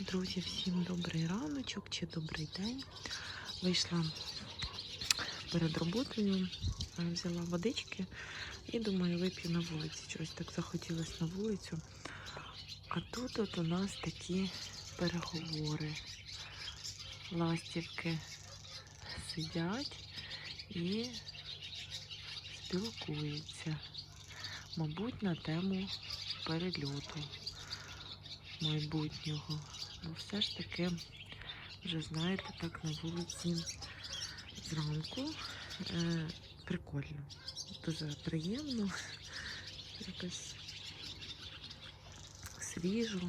Друзі, всім добрий раночок чи добрий день. Вийшла перед роботою, е, взяла водички і думаю, вип'ю на вулиці. Чогось так захотілося на вулицю. А тут от у нас такі переговори. Ластівки сидять і спілкуються. Мабуть, на тему перельоту майбутнього. Ну, все ж таки, вже знаєте, так на вулиці зранку. Е, прикольно. Дуже приємно. Якось свіжо,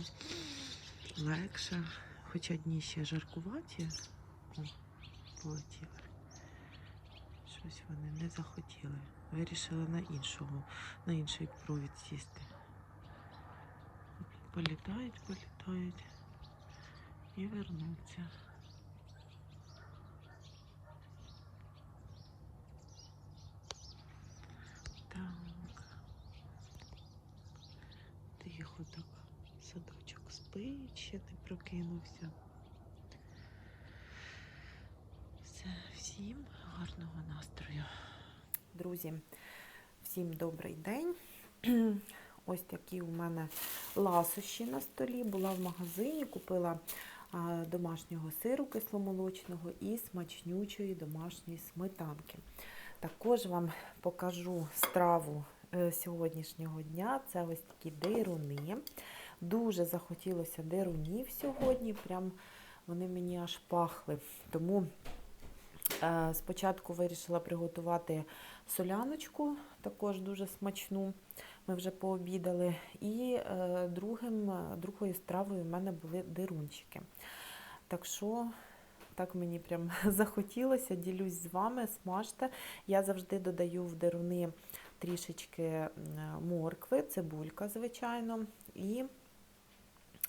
легше. Хоча дні ще жаркуваті. О, полетіли. Щось вони не захотіли. Вирішили на іншого, на інший провід сісти. Політають, політають і вернуться. Так. Тихо так. Садочок спить, ще не прокинувся. Все, всім гарного настрою. Друзі, всім добрий день. Ось такі у мене ласощі на столі. Була в магазині, купила домашнього сиру кисломолочного і смачнючої домашньої сметанки. Також вам покажу страву е, сьогоднішнього дня. Це ось такі дируни. Дуже захотілося дирунів сьогодні. Прям вони мені аж пахли. Тому спочатку вирішила приготувати соляночку, також дуже смачну. Ми вже пообідали. І е, другим, другою стравою в мене були дирунчики. Так що, так мені прям захотілося, ділюсь з вами, смажте. Я завжди додаю в дируни трішечки моркви, цибулька, звичайно, і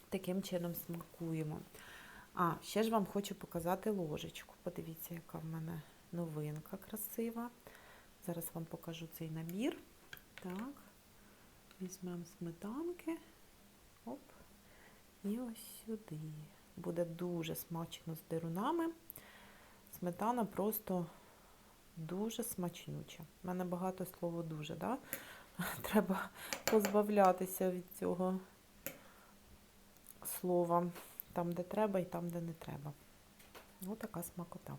таким чином смакуємо. А, ще ж вам хочу показати ложечку. Подивіться, яка в мене новинка красива. Зараз вам покажу цей набір. Так. Візьмемо сметанки. Оп. І ось сюди. Буде дуже смачно з дирунами. Сметана просто дуже смачнюча. У мене багато слова дуже, да? Треба позбавлятися від цього слова. Там, де треба, і там, де не треба. Ось така смакота.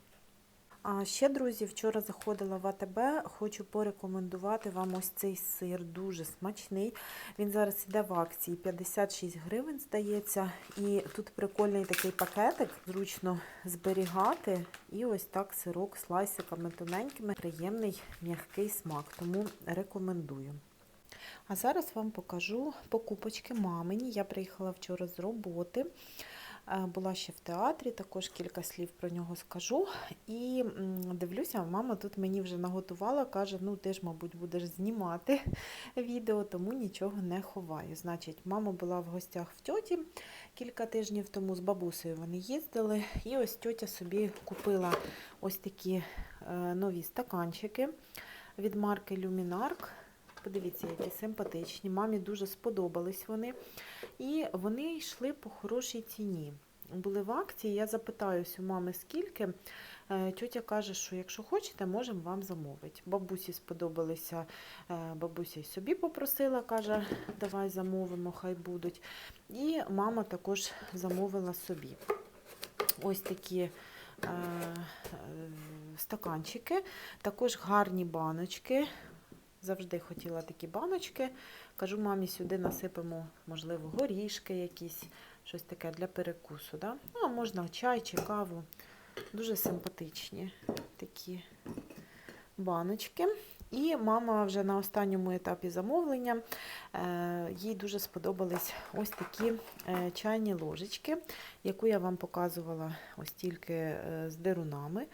А ще, друзі, вчора заходила в АТБ, хочу порекомендувати вам ось цей сир, дуже смачний. Він зараз іде в акції 56 гривень, здається. І тут прикольний такий пакетик, зручно зберігати. І ось так сирок слайсиками тоненькими, приємний м'який смак, тому рекомендую. А зараз вам покажу покупочки мамині. Я приїхала вчора з роботи. Була ще в театрі, також кілька слів про нього скажу. І дивлюся, мама тут мені вже наготувала, каже, ну ти ж, мабуть, будеш знімати відео, тому нічого не ховаю. Значить, мама була в гостях в тьоті кілька тижнів тому з бабусею вони їздили. І ось тьотя собі купила ось такі нові стаканчики від марки Luminark. Подивіться, які симпатичні. Мамі дуже сподобались вони. І вони йшли по хорошій ціні. Були в акції, я запитаюсь у мами, скільки. Тьотя каже, що якщо хочете, можемо вам замовити. Бабусі сподобалися, бабуся й собі попросила, каже, давай замовимо, хай будуть. І мама також замовила собі. Ось такі стаканчики, також гарні баночки. Завжди хотіла такі баночки. Кажу, мамі, сюди насипемо, можливо, горішки якісь, щось таке для перекусу. Да? Ну, а можна чай чи каву. Дуже симпатичні такі баночки. І мама вже на останньому етапі замовлення, е, їй дуже сподобались ось такі е, чайні ложечки, яку я вам показувала ось тільки е, з дирунами.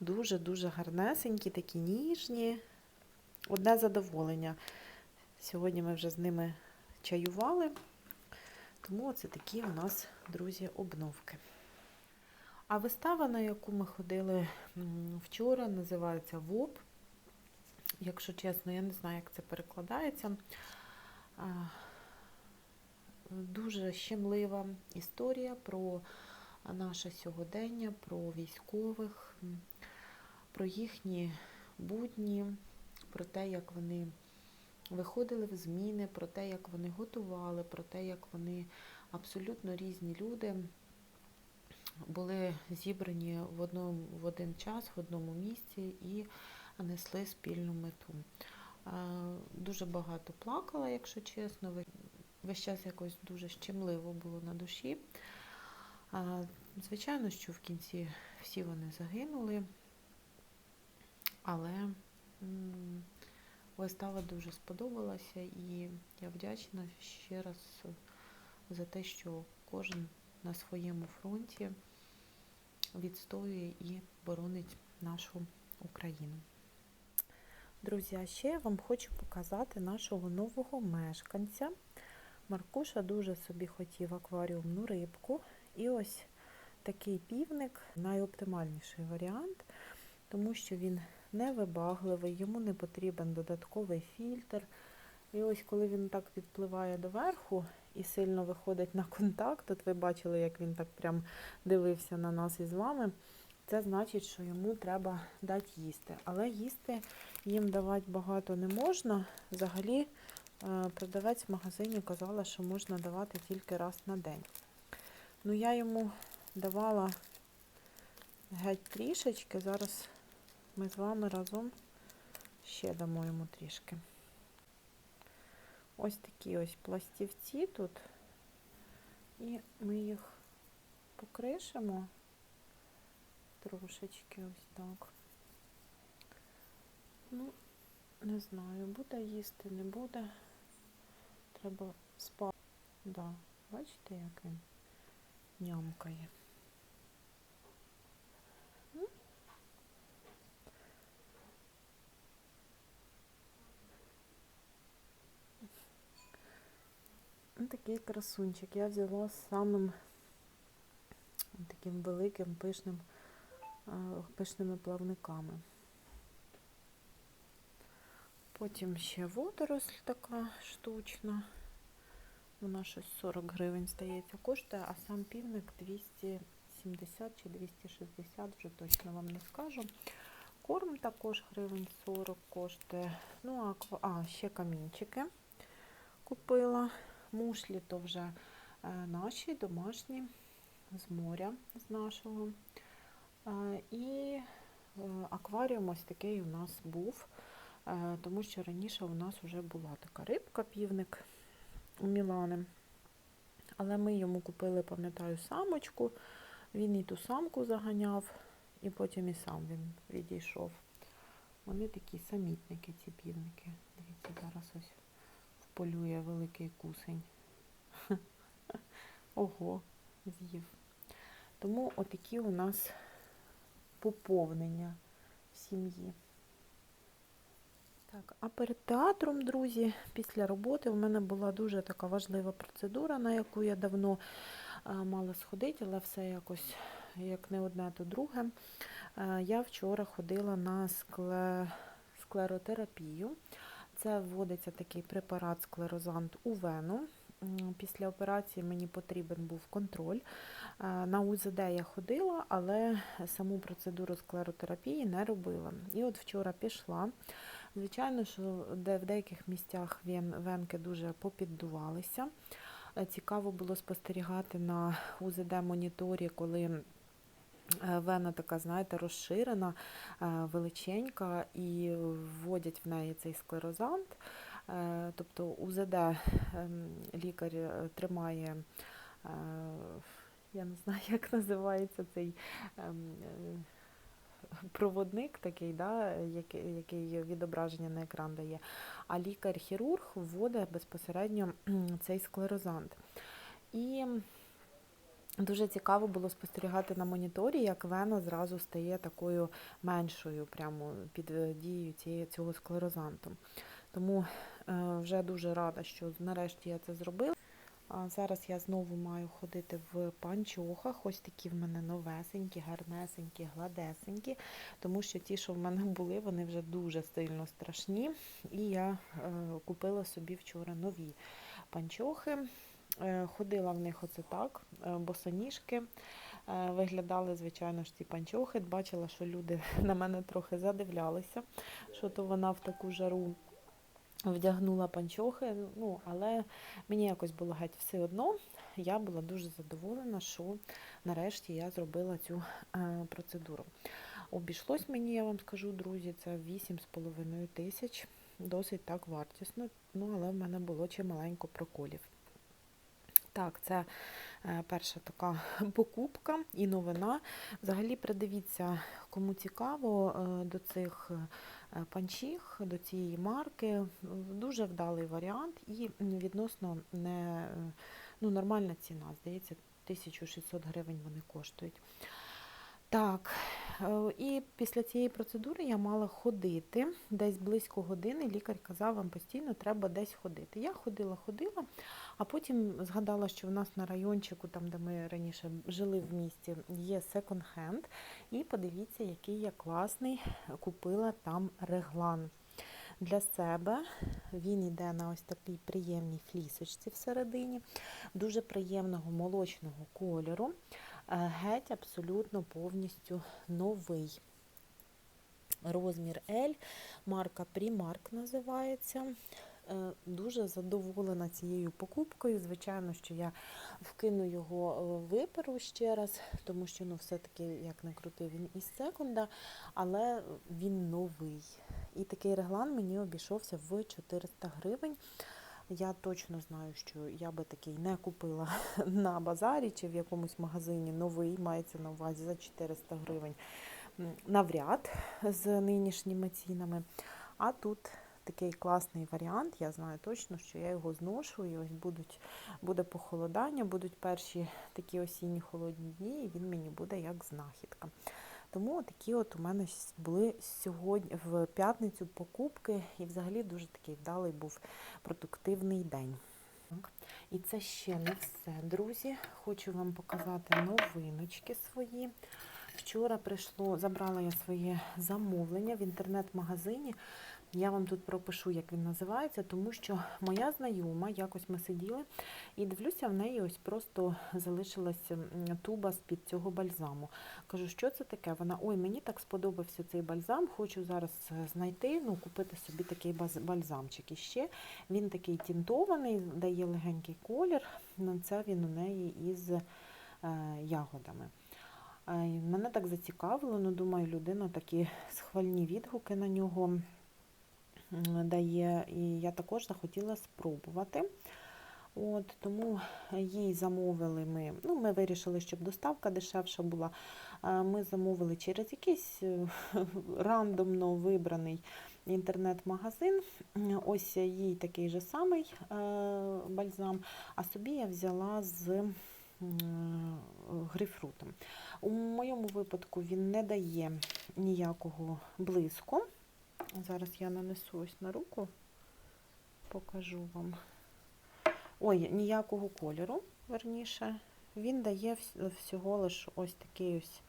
Дуже-дуже гарнесенькі, такі ніжні. Одне задоволення. Сьогодні ми вже з ними чаювали, тому це такі у нас, друзі, обновки. А вистава, на яку ми ходили вчора, називається ВОП. Якщо чесно, я не знаю, як це перекладається. дуже щемлива історія про наше сьогодення, про військових, про їхні будні, про те, як вони виходили в зміни, про те, як вони готували, про те, як вони абсолютно різні люди були зібрані в одному в один час, в одному місці і несли спільну мету. Е, Дуже багато плакала, якщо чесно. Весь час якось дуже щемливо було на душі. Е, Звичайно, що в кінці всі вони загинули, але вистава дуже сподобалася і я вдячна ще раз за те, що кожен на своєму фронті відстоює і боронить нашу Україну. Друзі, а ще я вам хочу показати нашого нового мешканця. Маркуша дуже собі хотів акваріумну рибку. І ось такий півник найоптимальніший варіант, тому що він невибагливий, йому не потрібен додатковий фільтр. І ось коли він так підпливає доверху і сильно виходить на контакт, от ви бачили, як він так прям дивився на нас із вами, це значить, що йому треба дати їсти. Але їсти їм давати багато не можна. Взагалі, е, продавець в магазині казала, що можна давати тільки раз на день. Ну, я йому давала геть трішечки. Зараз ми з вами разом ще дамо йому трішки. Ось такі ось пластівці тут. І ми їх покришимо трошечки ось так. Ну, не знаю, буде їсти, не буде. Треба спати. Да, бачите, як він нямкає. Такий красунчик. Я взяла з самим таким великим пишним, пишними плавниками. Потім ще водоросль така штучна. Вона щось 40 гривень, здається, коштує, а сам півник 270 чи 260, вже точно вам не скажу. Корм також гривень 40 коштує. Ну, а, а ще камінчики купила. Мушлі то вже е, наші, домашні, з моря, з нашого. Е, і е, акваріум ось такий у нас був, тому що раніше у нас вже була така рибка, півник у Мілани. Але ми йому купили, пам'ятаю, самочку. Він і ту самку заганяв, і потім і сам він відійшов. Вони такі самітники, ці півники. Дивіться, зараз ось вполює великий кусень. Ого, з'їв. Тому отакі у нас поповнення в сім'ї. Так, а перед театром, друзі, після роботи в мене була дуже така важлива процедура, на яку я давно мала сходити, але все якось як не одне, то друге. Я вчора ходила на скле... склеротерапію. Це вводиться такий препарат склерозант у вену. Після операції мені потрібен був контроль. Е, На УЗД я ходила, але саму процедуру склеротерапії не робила. І от вчора пішла. Звичайно, що де в деяких місцях вен, венки дуже попіддувалися. Е, Цікаво було спостерігати на УЗД-моніторі, коли вена така, знаєте, розширена, е, величенька, і вводять в неї цей склерозант. Е, Тобто УЗД ем, лікар е, тримає, е, я не знаю, як називається цей ем, е, проводник такий, да, який відображення на екран дає. А лікар-хірург вводить безпосередньо цей склерозант. І дуже цікаво було спостерігати на моніторі, як вена зразу стає такою меншою, прямо під е, дією цього склерозанту. Тому е, вже дуже рада, що нарешті я це зробила. А зараз я знову маю ходити в панчохах. Ось такі в мене новесенькі, гарнесенькі, гладесенькі, тому що ті, що в мене були, вони вже дуже сильно страшні. І я е, купила собі вчора нові панчохи. Е, Ходила в них оце так, е, босоніжки. Е, Виглядали, звичайно ж, ці панчохи. Бачила, що люди на мене трохи задивлялися, що то вона в таку жару вдягнула панчохи. Ну, але мені якось було геть все одно. Я була дуже задоволена, що нарешті я зробила цю процедуру. Обійшлось мені, я вам скажу, друзі, це 8,5 тисяч. Досить так вартісно, ну але в мене було чималенько проколів. Так, це е, перша така покупка і новина. Взагалі, придивіться, кому цікаво е, до цих е, панчіх, до цієї марки. Дуже вдалий варіант і відносно не, ну, нормальна ціна. Здається, 1600 гривень вони коштують. Так, і після цієї процедури я мала ходити десь близько години. Лікар казав, вам постійно треба десь ходити. Я ходила, ходила, а потім згадала, що в нас на райончику, там де ми раніше жили в місті, є секонд-хенд. І подивіться, який я класний купила там реглан. Для себе він йде на ось такій приємній флісочці всередині, дуже приємного молочного кольору. Е, Геть абсолютно повністю новий. Розмір L, марка Primark називається. Е, Дуже задоволена цією покупкою. Звичайно, що я вкину його е, виперу ще раз, тому що ну, все-таки, як не крути, він із секунда, але він новий. І такий реглан мені обійшовся в 400 гривень. Я точно знаю, що я би такий не купила на базарі чи в якомусь магазині новий, мається на увазі за 400 гривень навряд з нинішніми цінами. А тут такий класний варіант. Я знаю точно, що я його зношу. І ось будуть, буде похолодання, будуть перші такі осінні холодні дні, і він мені буде як знахідка. Тому такі от у мене були сьогодні в п'ятницю покупки, і взагалі дуже такий вдалий був продуктивний день. І це ще не все, друзі. Хочу вам показати новиночки свої. Вчора прийшло, забрала я своє замовлення в інтернет-магазині. Я вам тут пропишу, як він називається, тому що моя знайома, якось ми сиділи, і дивлюся, в неї ось просто залишилася туба з-під цього бальзаму. Кажу, що це таке? Вона, ой, мені так сподобався цей бальзам, хочу зараз е, знайти, ну, купити собі такий бальзамчик. І ще він такий тінтований, дає легенький колір. Це він у неї із е, ягодами. Е, Мене так зацікавило, ну думаю, людина такі схвальні відгуки на нього дає, і я також захотіла спробувати. От, тому їй замовили ми. Ну, ми вирішили, щоб доставка дешевша була. Ми замовили через якийсь е, рандомно вибраний інтернет-магазин. Ось їй такий же самий е, бальзам, а собі я взяла з грейпфрутом. У моєму випадку він не дає ніякого блиску. Зараз я нанесу ось на руку, покажу вам. Ой, ніякого кольору, верніше. Він дає всього лиш ось такий ось,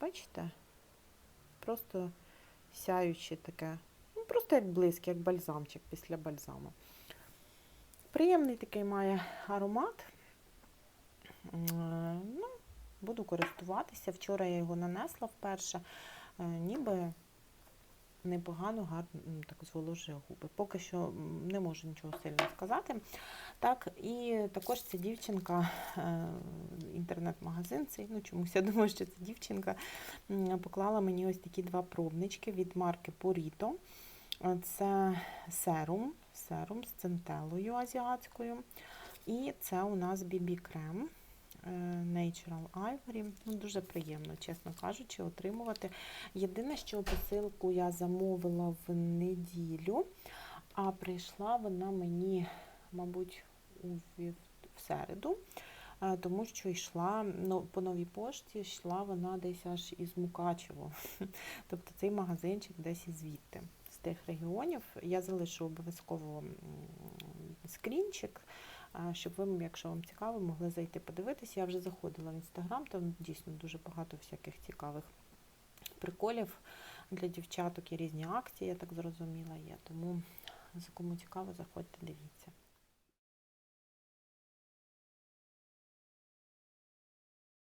бачите? Просто сяюче таке. Ну, просто як блиск, як бальзамчик після бальзаму. Приємний такий має аромат. Ну, буду користуватися. Вчора я його нанесла вперше, е, ніби непогано, гарно так зволожує губи. Поки що не можу нічого сильно сказати. Так, і також ця дівчинка, е, інтернет-магазин, цей, ну чомусь я думаю, що це дівчинка, поклала мені ось такі два пробнички від марки Purito. Е, Це серум, серум з центелою азіатською. І це у нас е, Natural Ivory. Ну, дуже приємно, чесно кажучи, отримувати. Єдине, що посилку я замовила в неділю, а прийшла вона мені, мабуть, у в середу, е, тому що йшла ну, по новій пошті, йшла вона десь аж із Мукачево. Тобто цей магазинчик десь із звідти, з тих регіонів. Я залишу обов'язково скрінчик, щоб ви, якщо вам цікаво, могли зайти подивитися. Я вже заходила в інстаграм, там дійсно дуже багато всяких цікавих приколів для дівчаток і різні акції, я так зрозуміла, є. Тому, кому цікаво, заходьте, дивіться.